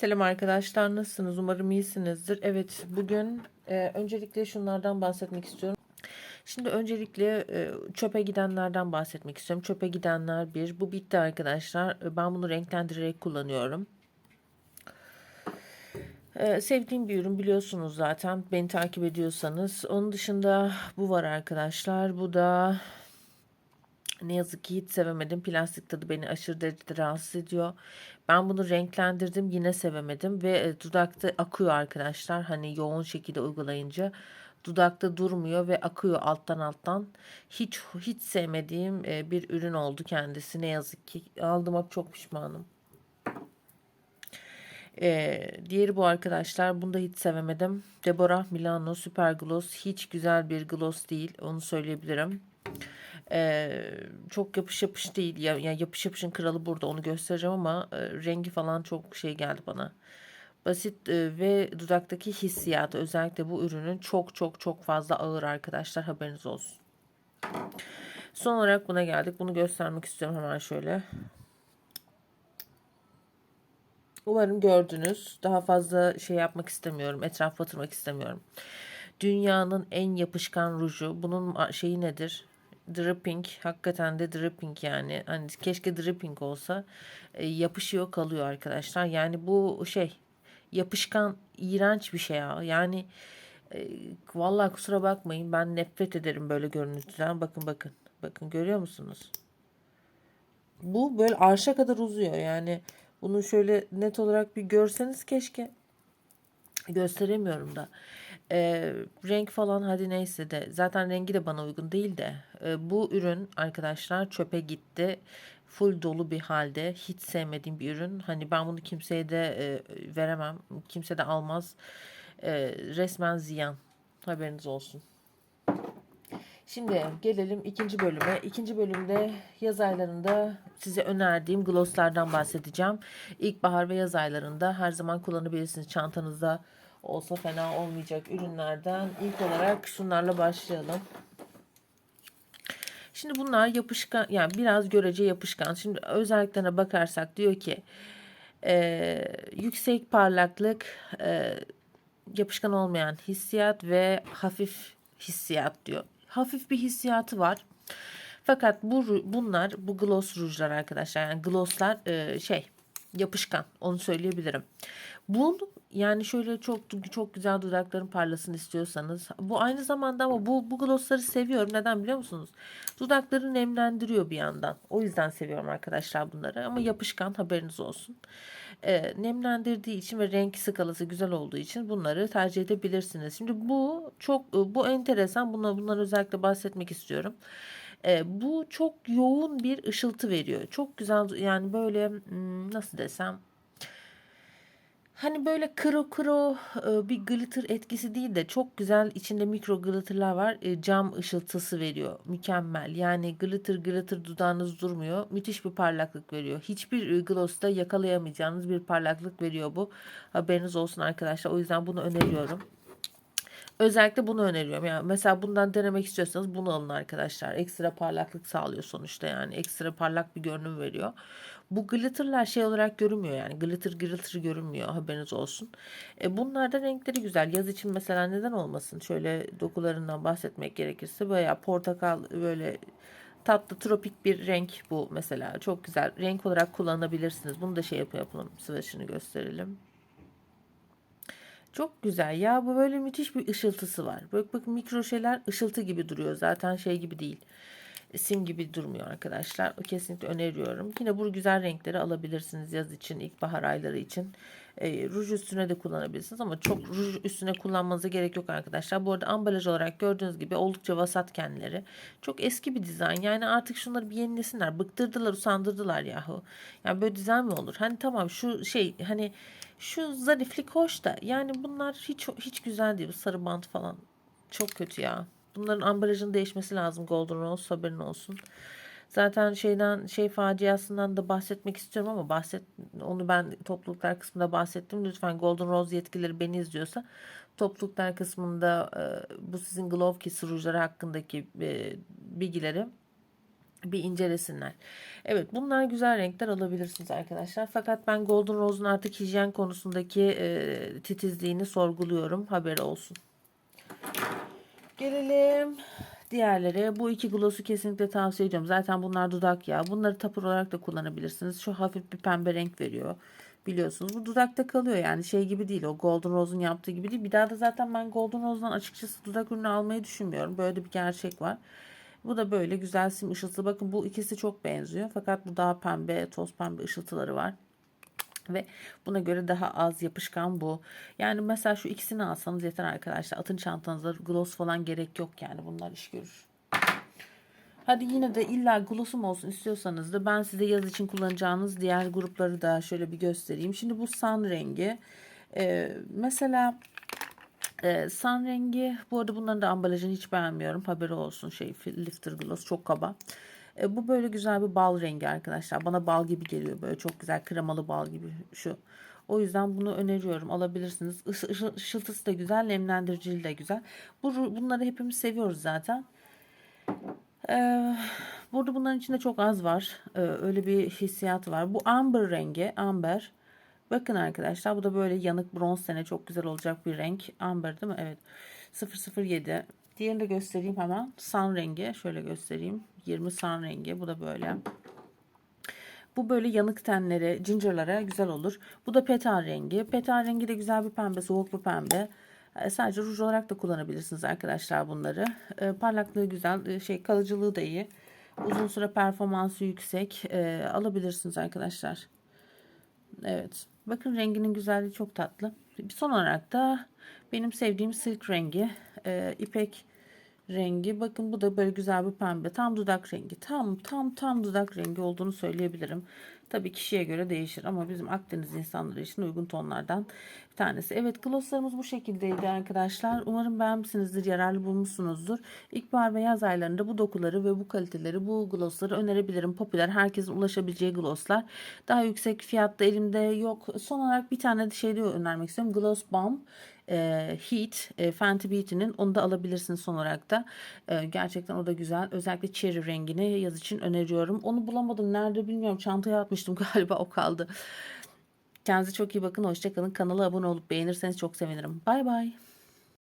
Selam arkadaşlar nasılsınız? Umarım iyisinizdir. Evet bugün e, öncelikle şunlardan bahsetmek istiyorum. Şimdi öncelikle e, çöpe gidenlerden bahsetmek istiyorum. Çöpe gidenler bir. Bu bitti arkadaşlar. E, Ben bunu renklendirerek kullanıyorum. E, sevdiğim bir ürün biliyorsunuz zaten. Beni takip ediyorsanız. Onun dışında bu var arkadaşlar. Bu da ne yazık ki hiç sevemedim. Plastik tadı beni aşırı derecede rahatsız ediyor. Ben bunu renklendirdim yine sevemedim ve e, dudakta akıyor arkadaşlar. Hani yoğun şekilde uygulayınca dudakta durmuyor ve akıyor alttan alttan. Hiç hiç sevmediğim e, bir ürün oldu kendisi ne yazık ki. Aldığıma çok pişmanım. Ee, diğeri bu arkadaşlar. Bunu da hiç sevemedim. Deborah Milano Super Gloss. Hiç güzel bir gloss değil. Onu söyleyebilirim. Ee, çok yapış yapış değil. Ya, yani yapış yapışın kralı burada. Onu göstereceğim ama e, rengi falan çok şey geldi bana. Basit e, ve dudaktaki hissiyatı özellikle bu ürünün çok çok çok fazla ağır arkadaşlar. Haberiniz olsun. Son olarak buna geldik. Bunu göstermek istiyorum hemen şöyle. Umarım gördünüz. Daha fazla şey yapmak istemiyorum. Etraf batırmak istemiyorum. Dünyanın en yapışkan ruju. Bunun şeyi nedir? Dripping. Hakikaten de dripping yani. Hani keşke dripping olsa. E, yapışıyor kalıyor arkadaşlar. Yani bu şey yapışkan iğrenç bir şey ya. Yani e, vallahi kusura bakmayın. Ben nefret ederim böyle görüntüden. Bakın bakın. Bakın görüyor musunuz? Bu böyle arşa kadar uzuyor yani. Bunu şöyle net olarak bir görseniz keşke. Gösteremiyorum da. Ee, renk falan hadi neyse de zaten rengi de bana uygun değil de e, bu ürün arkadaşlar çöpe gitti. Full dolu bir halde hiç sevmediğim bir ürün. Hani ben bunu kimseye de e, veremem. Kimse de almaz. E, resmen ziyan. Haberiniz olsun. Şimdi gelelim ikinci bölüme. İkinci bölümde yaz aylarında size önerdiğim glosslardan bahsedeceğim. İlkbahar ve yaz aylarında her zaman kullanabilirsiniz. Çantanızda olsa fena olmayacak ürünlerden. İlk olarak şunlarla başlayalım. Şimdi bunlar yapışkan yani biraz görece yapışkan. Şimdi özelliklerine bakarsak diyor ki e, yüksek parlaklık, e, yapışkan olmayan hissiyat ve hafif hissiyat diyor. Hafif bir hissiyatı var. Fakat bu bunlar bu gloss rujlar arkadaşlar yani glosslar e, şey yapışkan onu söyleyebilirim. Bu yani şöyle çok çok güzel dudakların parlasın istiyorsanız bu aynı zamanda ama bu bu glossları seviyorum. Neden biliyor musunuz? Dudakları nemlendiriyor bir yandan. O yüzden seviyorum arkadaşlar bunları ama yapışkan haberiniz olsun. E, nemlendirdiği için ve renk skalası güzel olduğu için bunları tercih edebilirsiniz. Şimdi bu çok bu enteresan. Buna bundan özellikle bahsetmek istiyorum. E, bu çok yoğun bir ışıltı veriyor. Çok güzel yani böyle hmm, nasıl desem Hani böyle kro kro e, bir glitter etkisi değil de çok güzel içinde mikro glitterlar var. E, Cam ışıltısı veriyor. Mükemmel. Yani glitter glitter dudağınız durmuyor. Müthiş bir parlaklık veriyor. Hiçbir e, gloss'ta yakalayamayacağınız bir parlaklık veriyor bu. Haberiniz olsun arkadaşlar. O yüzden bunu öneriyorum. Özellikle bunu öneriyorum. Yani mesela bundan denemek istiyorsanız bunu alın arkadaşlar. Ekstra parlaklık sağlıyor sonuçta yani. Ekstra parlak bir görünüm veriyor. Bu glitterlar şey olarak görünmüyor yani. Glitter glitter görünmüyor haberiniz olsun. E, bunlardan renkleri güzel. Yaz için mesela neden olmasın? Şöyle dokularından bahsetmek gerekirse böyle portakal böyle tatlı tropik bir renk bu mesela. Çok güzel. Renk olarak kullanabilirsiniz. Bunu da şey yapalım. Sıvışını gösterelim. Çok güzel ya bu böyle müthiş bir ışıltısı var. Bak bak mikro şeyler ışıltı gibi duruyor zaten şey gibi değil. Sim gibi durmuyor arkadaşlar. Kesinlikle öneriyorum. Yine bu güzel renkleri alabilirsiniz yaz için, ilkbahar ayları için. E, ruj üstüne de kullanabilirsiniz ama çok ruj üstüne kullanmanıza gerek yok arkadaşlar. Bu arada ambalaj olarak gördüğünüz gibi oldukça vasat kendileri. Çok eski bir dizayn. Yani artık şunları bir yenilesinler. Bıktırdılar, usandırdılar yahu. Yani böyle dizayn mı olur? Hani tamam şu şey hani şu zariflik hoş da yani bunlar hiç hiç güzel değil. Bu sarı bant falan çok kötü ya. Bunların ambalajının değişmesi lazım Golden Rose haberin olsun. Zaten şeyden şey faciasından da bahsetmek istiyorum ama bahset onu ben topluluklar kısmında bahsettim. Lütfen Golden Rose yetkilileri beni izliyorsa topluluklar kısmında e, bu sizin Glove Kiss rujları hakkındaki e, bilgileri bir incelesinler. Evet bunlar güzel renkler alabilirsiniz arkadaşlar. Fakat ben Golden Rose'un artık hijyen konusundaki e, titizliğini sorguluyorum. Haberi olsun. Gelelim diğerlere. Bu iki gloss'u kesinlikle tavsiye ediyorum. Zaten bunlar dudak yağı. Bunları tapır olarak da kullanabilirsiniz. Şu hafif bir pembe renk veriyor. Biliyorsunuz bu dudakta kalıyor yani şey gibi değil o Golden Rose'un yaptığı gibi değil. Bir daha da zaten ben Golden Rose'dan açıkçası dudak ürünü almayı düşünmüyorum. Böyle de bir gerçek var. Bu da böyle güzel sim ışıltılı. Bakın bu ikisi çok benziyor. Fakat bu daha pembe, toz pembe ışıltıları var. Ve buna göre daha az yapışkan bu. Yani mesela şu ikisini alsanız yeter arkadaşlar. Atın çantanızda gloss falan gerek yok yani. Bunlar iş görür. Hadi yine de illa glossum olsun istiyorsanız da ben size yaz için kullanacağınız diğer grupları da şöyle bir göstereyim. Şimdi bu sun rengi. Ee, mesela e, sun rengi bu arada bunların da ambalajını hiç beğenmiyorum. Haberi olsun şey lifter gloss çok kaba. E, bu böyle güzel bir bal rengi arkadaşlar. Bana bal gibi geliyor böyle çok güzel kremalı bal gibi şu. O yüzden bunu öneriyorum. Alabilirsiniz. Işı, ışı- ışıltısı da güzel, nemlendiricili de güzel. Bu, bunları hepimiz seviyoruz zaten. Ee, burada bunların içinde çok az var. Ee, öyle bir hissiyat var. Bu amber rengi. Amber. Bakın arkadaşlar bu da böyle yanık bronz tene çok güzel olacak bir renk. Amber değil mi? Evet. 007. Diğerini de göstereyim hemen. Sun rengi. Şöyle göstereyim. 20 sun rengi. Bu da böyle. Bu böyle yanık tenlere, gingerlara güzel olur. Bu da petal rengi. Petal rengi de güzel bir pembe, soğuk bir pembe. E, Sadece ruj olarak da kullanabilirsiniz arkadaşlar bunları. E, parlaklığı güzel, e, şey kalıcılığı da iyi. Uzun süre performansı yüksek. E, alabilirsiniz arkadaşlar. Evet. Bakın renginin güzelliği çok tatlı. Son olarak da benim sevdiğim silk rengi. E, ipek rengi. Bakın bu da böyle güzel bir pembe. Tam dudak rengi. Tam tam tam dudak rengi olduğunu söyleyebilirim. Tabii kişiye göre değişir ama bizim Akdeniz insanları için uygun tonlardan bir tanesi. Evet glosslarımız bu şekildeydi arkadaşlar. Umarım beğenmişsinizdir, yararlı bulmuşsunuzdur. İlkbahar ve yaz aylarında bu dokuları ve bu kaliteleri, bu glossları önerebilirim. Popüler, herkesin ulaşabileceği glosslar. Daha yüksek fiyatta elimde yok. Son olarak bir tane de şey de önermek istiyorum. Gloss Bomb e, Heat, e, Fenty Beauty'nin onu da alabilirsiniz son olarak da. E, gerçekten o da güzel. Özellikle cherry rengini yaz için öneriyorum. Onu bulamadım. Nerede bilmiyorum. Çantaya atmıştım galiba o kaldı. Kendinize çok iyi bakın. Hoşçakalın. Kanala abone olup beğenirseniz çok sevinirim. Bay bay.